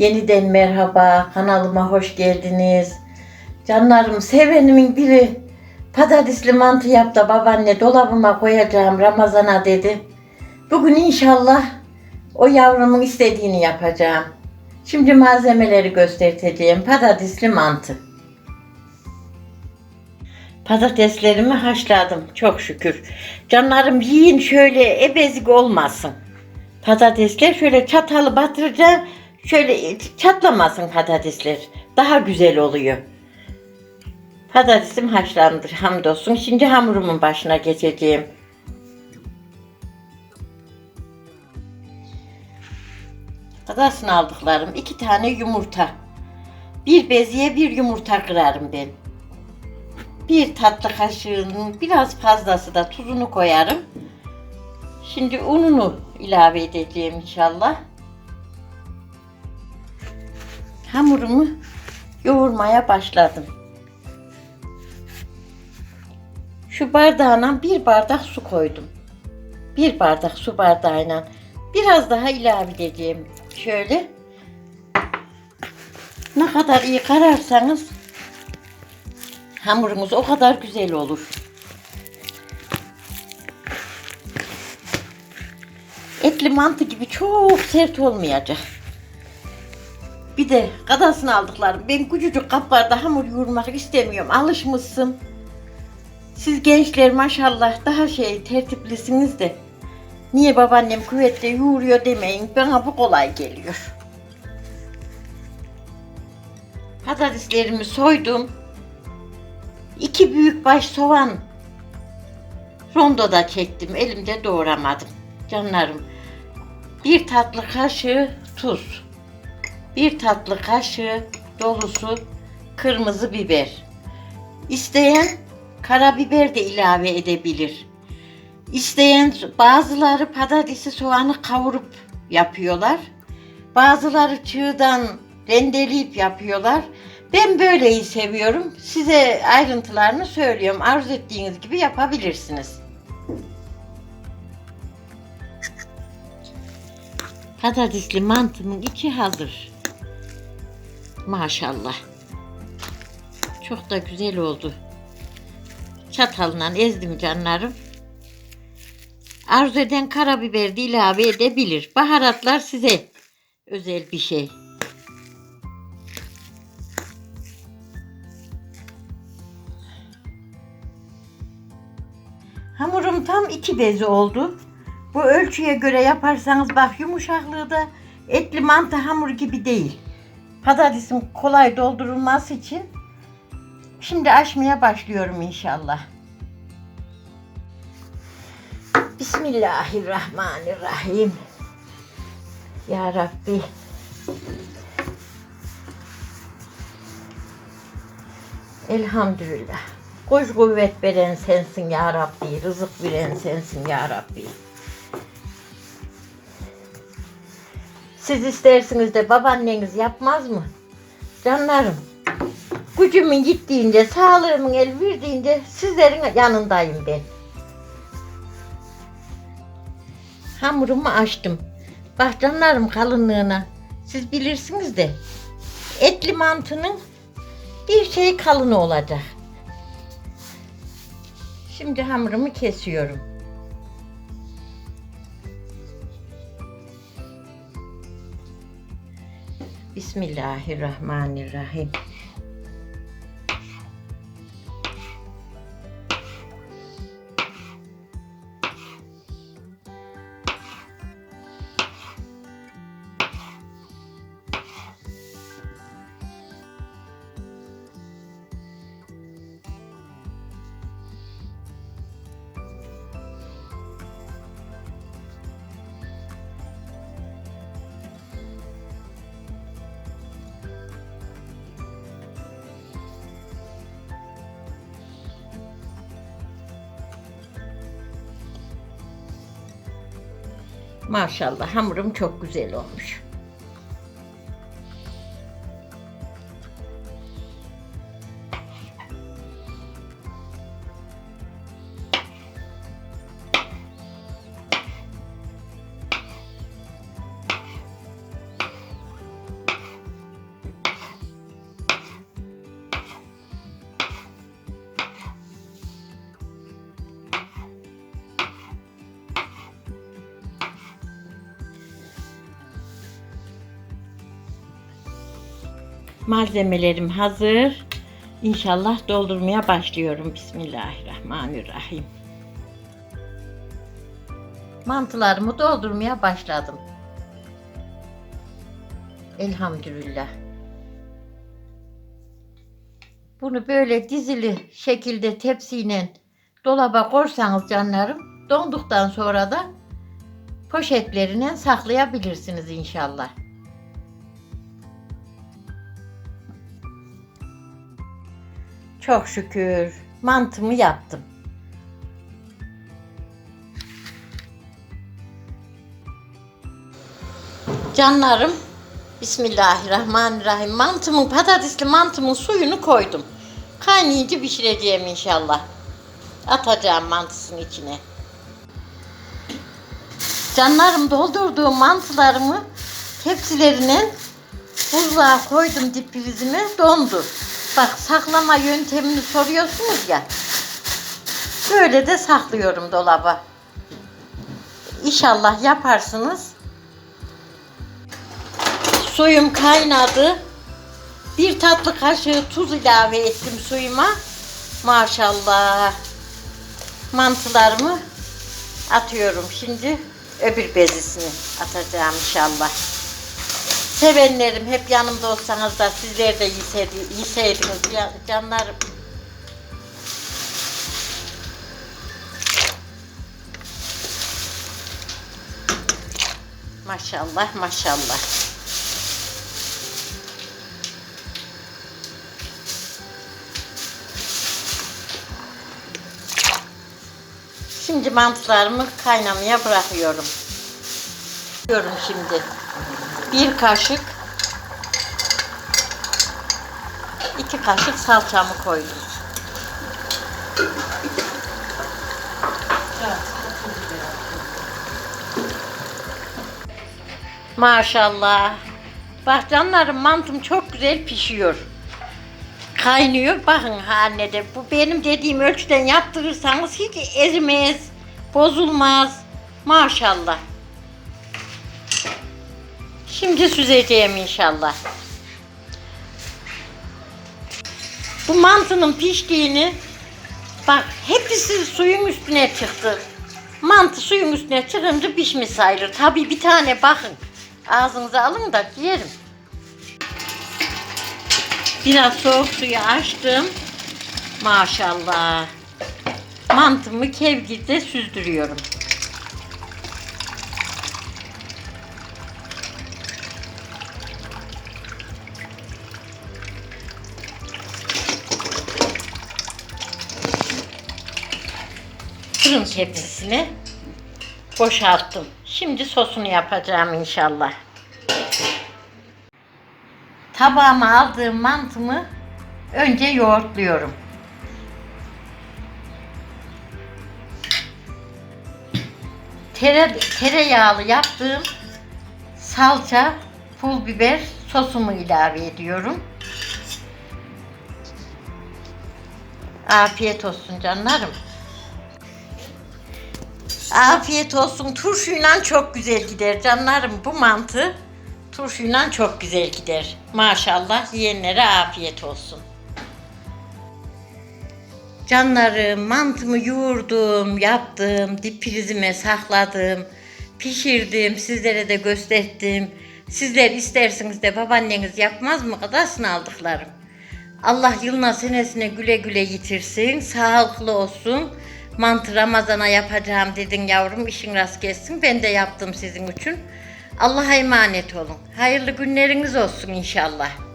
Yeniden merhaba, kanalıma hoş geldiniz. Canlarım, sevenimin biri patatesli mantı yap da babaanne dolabıma koyacağım Ramazan'a dedi. Bugün inşallah o yavrumun istediğini yapacağım. Şimdi malzemeleri göstereceğim. Patatesli mantı. Patateslerimi haşladım çok şükür. Canlarım yiyin şöyle ebezik olmasın. Patatesler şöyle çatalı batıracağım. Şöyle çatlamasın patatesler. Daha güzel oluyor. Patatesim haşlandı hamdolsun. Şimdi hamurumun başına geçeceğim. Kadasını aldıklarım iki tane yumurta. Bir beziye bir yumurta kırarım ben. Bir tatlı kaşığının biraz fazlası da tuzunu koyarım. Şimdi ununu ilave edeceğim inşallah. Hamurumu yoğurmaya başladım. Şu bardağına bir bardak su koydum. Bir bardak su bardağıyla biraz daha ilave edeceğim. Şöyle. Ne kadar iyi kararsanız hamurumuz o kadar güzel olur. Etli mantı gibi çok sert olmayacak. De kadasını aldıklarım. Ben küçücük kaplarda hamur yoğurmak istemiyorum. Alışmışsın. Siz gençler maşallah daha şey tertiplisiniz de. Niye babaannem kuvvetle yoğuruyor demeyin. Bana bu kolay geliyor. Patateslerimi soydum. İki büyük baş soğan rondoda çektim. Elimde doğramadım. Canlarım. Bir tatlı kaşığı tuz. Bir tatlı kaşığı dolusu kırmızı biber. İsteyen karabiber de ilave edebilir. İsteyen bazıları patatesi soğanı kavurup yapıyorlar. Bazıları çığdan rendeleyip yapıyorlar. Ben böyleyi seviyorum. Size ayrıntılarını söylüyorum. Arzu ettiğiniz gibi yapabilirsiniz. Patatesli mantımın içi hazır. Maşallah. Çok da güzel oldu. Çatalla ezdim canlarım. Arzu eden karabiber de ilave edebilir. Baharatlar size özel bir şey. Hamurum tam iki bezi oldu. Bu ölçüye göre yaparsanız bak yumuşaklığı da etli mantı hamur gibi değil. Patatesin kolay doldurulması için şimdi açmaya başlıyorum inşallah. Bismillahirrahmanirrahim. Ya Rabbi. Elhamdülillah. Koş kuvvet veren sensin ya Rabbi. Rızık veren sensin ya Rabbi. Siz istersiniz de babaanneniz yapmaz mı? Canlarım. Gücümün gittiğince, sağlığımın el verdiğince sizlerin yanındayım ben. Hamurumu açtım. Bak canlarım kalınlığına. Siz bilirsiniz de etli mantının bir şey kalın olacak. Şimdi hamurumu kesiyorum. Bismillahirrahmanirrahim. Maşallah hamurum çok güzel olmuş. Malzemelerim hazır. İnşallah doldurmaya başlıyorum. Bismillahirrahmanirrahim. Mantılarımı doldurmaya başladım. Elhamdülillah. Bunu böyle dizili şekilde tepsiyle dolaba korsanız canlarım, donduktan sonra da poşetlerine saklayabilirsiniz inşallah. Çok şükür mantımı yaptım. Canlarım, Bismillahirrahmanirrahim. Mantımın, patatesli mantımın suyunu koydum. Kaynayınca pişireceğim inşallah. Atacağım mantısının içine. Canlarım doldurduğum mantılarımı tepsilerine buzluğa koydum dip prizime dondu. Bak saklama yöntemini soruyorsunuz ya. Böyle de saklıyorum dolaba. İnşallah yaparsınız. Suyum kaynadı. Bir tatlı kaşığı tuz ilave ettim suyuma. Maşallah. Mantılarımı atıyorum şimdi. Öbür bezisini atacağım inşallah. Sevenlerim hep yanımda olsanız da sizler de yiseydi- yiseydiniz canlarım. Maşallah maşallah. Şimdi mantılarımı kaynamaya bırakıyorum. Diyorum şimdi. Bir kaşık iki kaşık salçamı koydum. Maşallah. Bak mantım çok güzel pişiyor. Kaynıyor. Bakın anne bu benim dediğim ölçüden yaptırırsanız hiç erimez, bozulmaz. Maşallah. Şimdi süzeceğim inşallah. Bu mantının piştiğini bak hepsi suyun üstüne çıktı. Mantı suyun üstüne çıkınca pişmiş sayılır. Tabii bir tane bakın. Ağzınıza alın da yerim. Biraz soğuk suyu açtım. Maşallah. Mantımı kevgirde süzdürüyorum. Fırın tepsisine boşalttım. Şimdi sosunu yapacağım inşallah. Tabağıma aldığım mantımı önce yoğurtluyorum. Tere, tereyağlı yaptığım salça, pul biber sosumu ilave ediyorum. Afiyet olsun canlarım. Afiyet olsun. Turşuyla çok güzel gider canlarım. Bu mantı turşuyla çok güzel gider. Maşallah yiyenlere afiyet olsun. Canlarım mantımı yoğurdum, yaptım, dip prizime sakladım, pişirdim, sizlere de gösterdim. Sizler isterseniz de babaanneniz yapmaz mı kadasını aldıklarım. Allah yılına senesine güle güle yitirsin, sağlıklı olsun. Mantı Ramazan'a yapacağım dedin yavrum, işin rast gelsin. Ben de yaptım sizin için. Allah'a emanet olun. Hayırlı günleriniz olsun inşallah.